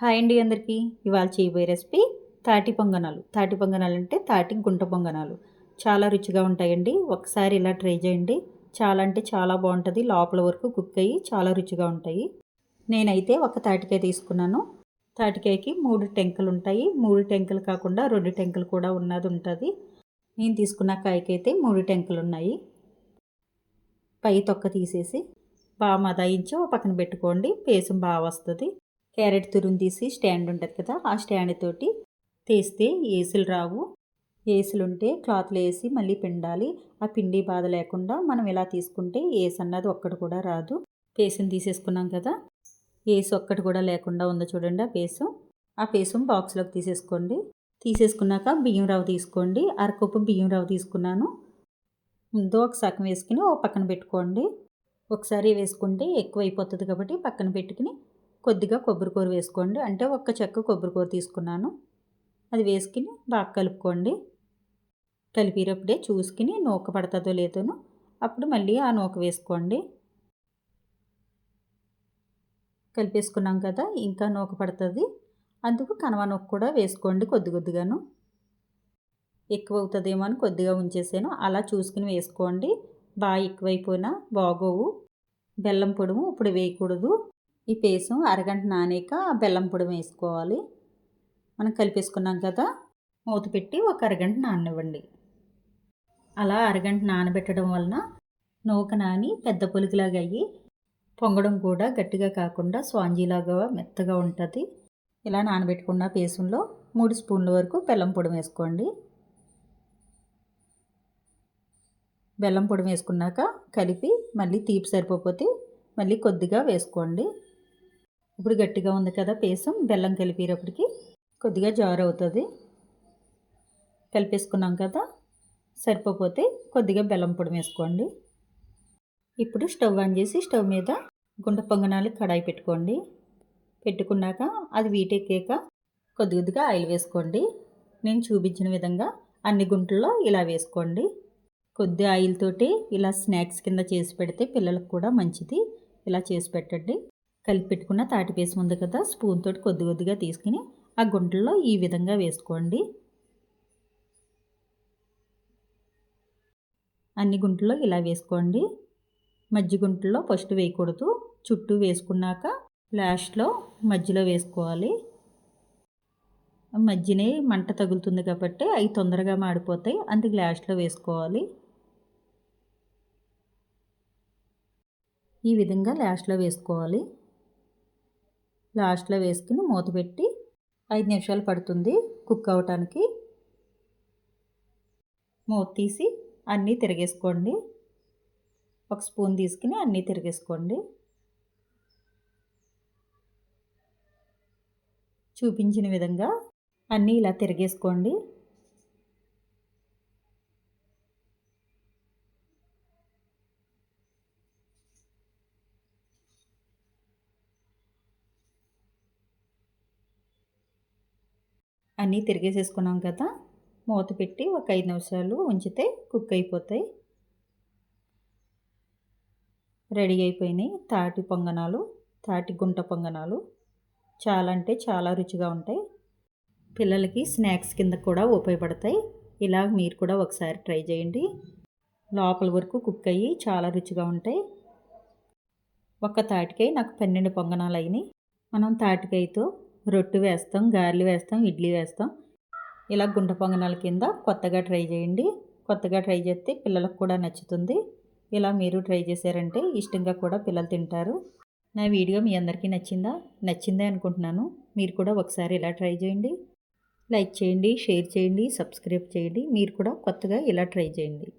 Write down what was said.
Hi అండి అందరికీ. ఇవాళ చేయబోయే రెసిపీ తాటి పొంగనాలు. తాటి పొంగనాలు అంటే తాటి గుంట పొంగనాలు. చాలా రుచిగా ఉంటాయండి. ఒకసారి ఇలా ట్రై చేయండి. చాలా అంటే చాలా బాగుంటుంది. లోపల వరకు కుక్ అయ్యి చాలా రుచిగా ఉంటాయి. నేనైతే ఒక తాటికాయ తీసుకున్నాను. తాటికాయకి మూడు టెంకలు ఉంటాయి. మూడు టెంకలు కాకుండా రెండు టెంకలు కూడా ఉన్నది ఉంటుంది. నేను తీసుకున్న కాయకైతే మూడు టెంకలు ఉన్నాయి. పై తొక్క తీసేసి బాగా మదాయించి ఒక పక్కన పెట్టుకోండి. పేసం బాగా వస్తుంది. క్యారెట్ తురుము తీసి స్టాండ్ ఉంటుంది కదా ఆ స్టాండ్ తోటి తీస్తే ఏసులు రావు. ఏసులు ఉంటే క్లాత్లో వేసి మళ్ళీ పిండాలి. ఆ పిండి బాధ లేకుండా మనం ఇలా తీసుకుంటే ఏసు అన్నది ఒక్కటి కూడా రాదు. పేసుని తీసేసుకున్నాం కదా ఏసు ఒక్కటి కూడా లేకుండా ఉందో చూడండి ఆ పేసు. ఆ పేసు బాక్స్లోకి తీసేసుకోండి. తీసేసుకున్నాక బియ్యం రవ్వ తీసుకోండి. అరకప్పు బియ్యం రవ్వ తీసుకున్నాను. ముందు ఒక సగం వేసుకుని ఓ పక్కన పెట్టుకోండి. ఒకసారి వేసుకుంటే ఎక్కువ అయిపోతుంది కాబట్టి పక్కన పెట్టుకుని కొద్దిగా కొబ్బరికూర వేసుకోండి. అంటే ఒక్క చెక్క కొబ్బరికూర తీసుకున్నాను. అది వేసుకుని బాగా కలుపుకోండి. కలిపేటప్పుడే చూసుకుని నూక పడుతుందో లేదోనో అప్పుడు మళ్ళీ ఆ నూక వేసుకోండి. కలిపేసుకున్నాం కదా ఇంకా నూక పడుతుంది. అందుకు కనవ నూక కూడా వేసుకోండి కొద్ది కొద్దిగాను. ఎక్కువ అవుతుందేమో అని కొద్దిగా ఉంచేసాను. అలా చూసుకుని వేసుకోండి. బాగా ఎక్కువైపోయినా బాగోవు. బెల్లం పొడుము ఇప్పుడు వేయకూడదు. ఈ పేసం అరగంట నానేక బెల్లం పొడి వేసుకోవాలి. మనం కలిపేసుకున్నాం కదా మూత పెట్టి ఒక అరగంట నాననివ్వండి. అలా అరగంట నానబెట్టడం వలన నూక నాని పెద్ద పొలికిలాగా అయ్యి పొంగడం కూడా గట్టిగా కాకుండా స్వాంజీలాగా మెత్తగా ఉంటుంది. ఇలా నానబెట్టుకున్న పేసంలో మూడు స్పూన్ల వరకు బెల్లం పొడి వేసుకోండి. బెల్లం పొడి వేసుకున్నాక కలిపి మళ్ళీ తీపి సరిపోతే మళ్ళీ కొద్దిగా వేసుకోండి. ఇప్పుడు గట్టిగా ఉంది కదా పేసం బెల్లం కలిపేటప్పటికి కొద్దిగా జారు అవుతుంది. కలిపేసుకున్నాం కదా సరిపోతే కొద్దిగా బెల్లం పొడి వేసుకోండి. ఇప్పుడు స్టవ్ ఆన్ చేసి స్టవ్ మీద గుండె పొంగనాలు కడాయి పెట్టుకోండి. పెట్టుకున్నాక అది వీటెక్కాక కొద్ది కొద్దిగా ఆయిల్ వేసుకోండి. నేను చూపించిన విధంగా అన్ని గుంటల్లో ఇలా వేసుకోండి. కొద్ది ఆయిల్ తోటి ఇలా స్నాక్స్ కింద చేసి పెడితే పిల్లలకు కూడా మంచిది. ఇలా చేసి పెట్టండి. కలిపి పెట్టుకున్న తాటిపేసి ఉంది కదా స్పూన్ తోటి కొద్ది కొద్దిగా తీసుకుని ఆ గుంటల్లో ఈ విధంగా వేసుకోండి. అన్ని గుంటల్లో ఇలా వేసుకోండి. మజ్జి గుంటల్లో ఫస్ట్ వేయకూడదు. చుట్టూ వేసుకున్నాక లాస్ట్లో మధ్యలో వేసుకోవాలి. మజ్జినే మంట తగులుతుంది కాబట్టి అవి తొందరగా మాడిపోతాయి. అందుకు లాస్ట్లో వేసుకోవాలి. ఈ విధంగా లాస్ట్లో వేసుకోవాలి. లాస్ట్లో వేసుకుని మూత పెట్టి ఐదు నిమిషాలు పడుతుంది కుక్ అవటానికి. మూత తీసి అన్నీ తిరిగేసుకోండి. ఒక స్పూన్ తీసుకుని అన్నీ తిరిగేసుకోండి. చూపించిన విధంగా అన్నీ ఇలా తిరిగేసుకోండి. అన్నీ తిరిగేసేసుకున్నాం కదా మూత పెట్టి ఒక ఐదు నిమిషాలు ఉంచితే కుక్ అయిపోతాయి. రెడీ అయిపోయినాయి తాటి పొంగనాలు తాటి గుంట పొంగనాలు. చాలా అంటే చాలా రుచిగా ఉంటాయి. పిల్లలకి స్నాక్స్ కింద కూడా ఉపయోగపడతాయి. ఇలా మీరు కూడా ఒకసారి ట్రై చేయండి. లోపల వరకు కుక్ అయ్యి చాలా రుచిగా ఉంటాయి. ఒక తాటికాయ నాకు పన్నెండు పొంగనాలు అయినాయి. మనం తాటికాయతో రొట్టె వేస్తాం గారెలు వేస్తాం ఇడ్లీ వేస్తాం. ఇలా గుంట పొంగనాల కింద కొత్తగా ట్రై చేయండి. కొత్తగా ట్రై చేస్తే పిల్లలకు కూడా నచ్చుతుంది. ఇలా మీరు ట్రై చేశారంటే ఇష్టంగా కూడా పిల్లలు తింటారు. నా వీడియో మీ అందరికీ నచ్చిందా? నచ్చిందే అనుకుంటున్నాను. మీరు కూడా ఒకసారి ఇలా ట్రై చేయండి. లైక్ చేయండి షేర్ చేయండి సబ్స్క్రైబ్ చేయండి. మీరు కూడా కొత్తగా ఇలా ట్రై చేయండి.